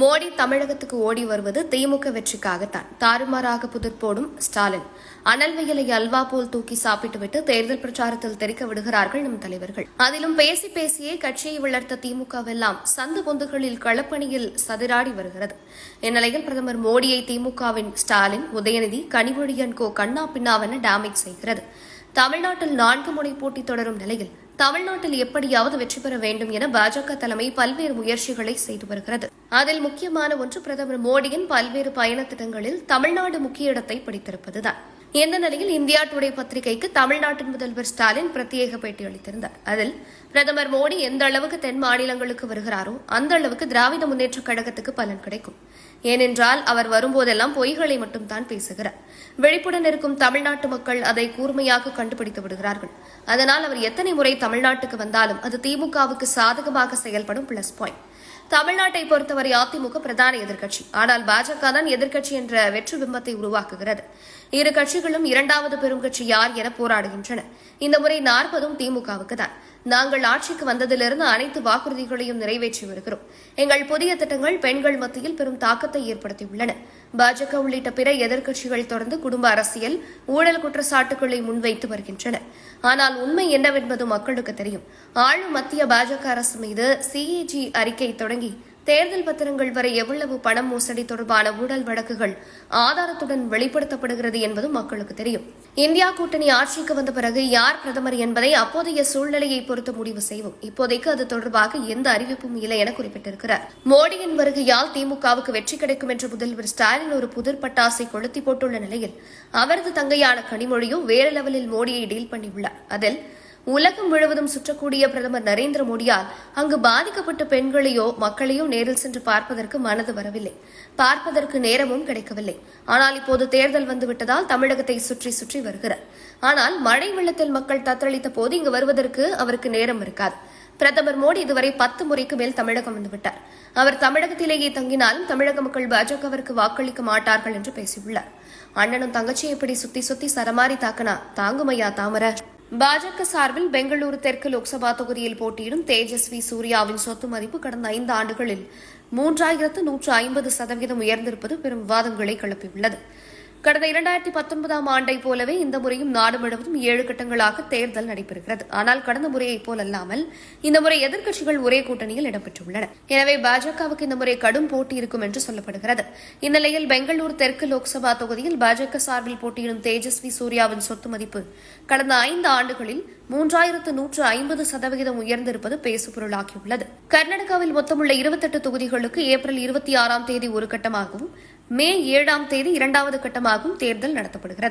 மோடி தமிழகத்துக்கு ஓடி வருவது திமுக வெற்றிக்காகத்தான். தாறுமாறாக புதிர் போடும் ஸ்டாலின். அனல் வெயிலை அல்வா போல் தூக்கி சாப்பிட்டுவிட்டு தேர்தல் பிரச்சாரத்தில் தெரிக்க விடுகிறார்கள் நம் தலைவர்கள். அதிலும் பேசி பேசியே கட்சியை வளர்த்த திமுகவெல்லாம் சந்து பொந்துகளில் களப்பணியில் சதிராடி வருகிறது. இந்நிலையில் பிரதமர் மோடியை திமுகவின் ஸ்டாலின் உதயநிதி கனிமொழியன் கோ கண்ணா பின்னாவென டேமேஜ் செய்கிறது. தமிழ்நாட்டில் நான்கு முனை போட்டி தொடரும் நிலையில் தமிழ்நாட்டில் எப்படியாவது வெற்றி பெற வேண்டும் என பாஜக தலைமை பல்வேறு முயற்சிகளை செய்து வருகிறது. அதில் முக்கியமான ஒன்று பிரதமர் மோடியின் பல்வேறு பயண திட்டங்களில் தமிழ்நாடு முக்கிய இடத்தை பிடித்திருப்பதுதான். இந்த நிலையில் இந்தியா டுடே பத்திரிகைக்கு தமிழ்நாட்டின் முதல்வர் ஸ்டாலின் பிரத்யேக பேட்டி அளித்திருந்தார். அதில் பிரதமர் மோடி எந்த அளவுக்கு தென் மாநிலங்களுக்கு வருகிறாரோ அந்த அளவுக்கு திராவிட முன்னேற்றக் கழகத்துக்கு பலன் கிடைக்கும். ஏனென்றால் அவர் வரும்போதெல்லாம் பொய்களை மட்டும் தான் பேசுகிறார். விழிப்புடன் இருக்கும் தமிழ்நாட்டு மக்கள் அதை கூர்மையாக கண்டுபிடித்து விடுகிறார்கள். அதனால் அவர் எத்தனை முறை தமிழ்நாட்டுக்கு வந்தாலும் அது திமுகவுக்கு சாதகமாக செயல்படும் பிளஸ் பாயிண்ட் தமிழ்நாட்டை பொறுத்தவரை அதிமுக பிரதான எதிர்க்கட்சி. ஆனால் பாஜக தான் எதிர்க்கட்சி என்ற வெற்று பிம்பத்தை உருவாக்குகிறது. இரு கட்சிகளும் இரண்டாவது பெரும் கட்சி யார் என போராடுகின்றன. இந்த முறை நாற்பதும் திமுகவுக்கு தான். நாங்கள் ஆட்சிக்கு வந்ததிலிருந்து அனைத்து வாக்குறுதிகளையும் நிறைவேற்றி வருகிறோம் எங்கள் புதிய திட்டங்கள் பெண்கள் மத்தியில் பெரும் தாக்கத்தை ஏற்படுத்தியுள்ளன. பாஜக உள்ளிட்ட பிற எதிர்க்கட்சிகள் தொடர்ந்து குடும்ப அரசியல் ஊழல் குற்றச்சாட்டுகளை முன்வைத்து வருகின்றன. ஆனால் உண்மை என்னவென்பது மக்களுக்கு தெரியும். ஆளும் மத்திய பாஜக அரசு மீது சிஏஜி அறிக்கை தொடங்கி தேர்தல் பத்திரங்கள் வரை எவ்வளவு பணம் மோசடி தொடர்பான ஊழல் வழக்குகள் ஆதாரத்துடன் வெளிப்படுத்தப்படுகிறது என்பதும் மக்களுக்கு தெரியும். இந்தியா கூட்டணி ஆட்சிக்கு வந்த பிறகு யார் பிரதமர் என்பதை அப்போதைய சூழ்நிலையை பொறுத்து முடிவு செய்வோம். இப்போதைக்கு அது தொடர்பாக எந்த அறிவிப்பும் இல்லை என குறிப்பிட்டிருக்கிறார். மோடியின் வருகையால் திமுகவுக்கு வெற்றி கிடைக்கும் என்று முதல்வர் ஸ்டாலின் ஒரு புதிர் பட்டாசை கொளுத்தி போட்டுள்ள நிலையில் அவரது தங்கையான கனிமொழியோ வேறு லெவலில் மோடியை டீல் பண்ணியுள்ளார். அதில் உலகம் முழுவதும் சுற்றக்கூடிய பிரதமர் நரேந்திர மோடியால் அங்கு பாதிக்கப்பட்ட பெண்களையோ மக்களையோ நேரில் சென்று பார்ப்பதற்கு மனது வரவில்லை. பார்ப்பதற்கு நேரமும் கிடைக்கவில்லை. ஆனால் இப்போது தேர்தல் வந்துவிட்டதால் தமிழகத்தை சுற்றி சுற்றி வருகிறார். ஆனால் மழை வெள்ளத்தில் மக்கள் தத்தளித்த போது இங்கு வருவதற்கு அவருக்கு நேரம் இருக்காது. பிரதமர் மோடி இதுவரை பத்து முறைக்கு மேல் தமிழகம் வந்துவிட்டார் அவர் தமிழகத்திலேயே தங்கினாலும் தமிழக மக்கள் பாஜகவிற்கு வாக்களிக்க மாட்டார்கள் என்று பேசியுள்ளார். அண்ணனும் தங்கச்சி எப்படி சுத்தி சுத்தி சரமாரி தாக்கனா தாங்குமையா தாமர? பாஜக சார்பில் பெங்களூரு தெற்கு லோக்சபா தொகுதியில் போட்டியிடும் தேஜஸ்வி சூர்யாவின் சொத்து மதிப்பு கடந்த ஐந்து ஆண்டுகளில் மூன்றாயிரத்து நூற்று ஐம்பது சதவீதம் உயர்ந்திருப்பது பெரும் விவாதங்களை கிளப்பியுள்ளது. கடந்த இரண்டாயிரத்தி பத்தொன்பதாம் ஆண்டை போலவே இந்த முறையும் நாடு முழுவதும் ஏழு கட்டங்களாக தேர்தல் நடைபெறுகிறது. ஆனால் கடந்த முறையைப் போலல்லாமல் இந்த முறை எதிர்க்கட்சிகள் ஒரே கூட்டணியில் இடம்பெற்றுள்ளன. எனவே பாஜகவுக்கு இந்த முறை கடும் போட்டி இருக்கும் என்று சொல்லப்படுகிறது. இந்நிலையில் பெங்களூரு தெற்கு லோக்சபா தொகுதியில் பாஜக சார்பில் போட்டியிடும் தேஜஸ்வி சூர்யாவின் சொத்து மதிப்பு கடந்த ஐந்து ஆண்டுகளில் மூன்றாயிரத்து நூற்று ஐம்பது சதவிகிதம் உயர்ந்திருப்பது பேசுபொருளாகியுள்ளது. கர்நாடகாவில் மொத்தமுள்ள இருபத்தெட்டு தொகுதிகளுக்கு ஏப்ரல் இருபத்தி ஆறாம் தேதி ஒரு கட்டமாகவும் மே ஏழாம் தேதி இரண்டாவது கட்டமாகவும் தேர்தல் நடத்தப்படுகிறது.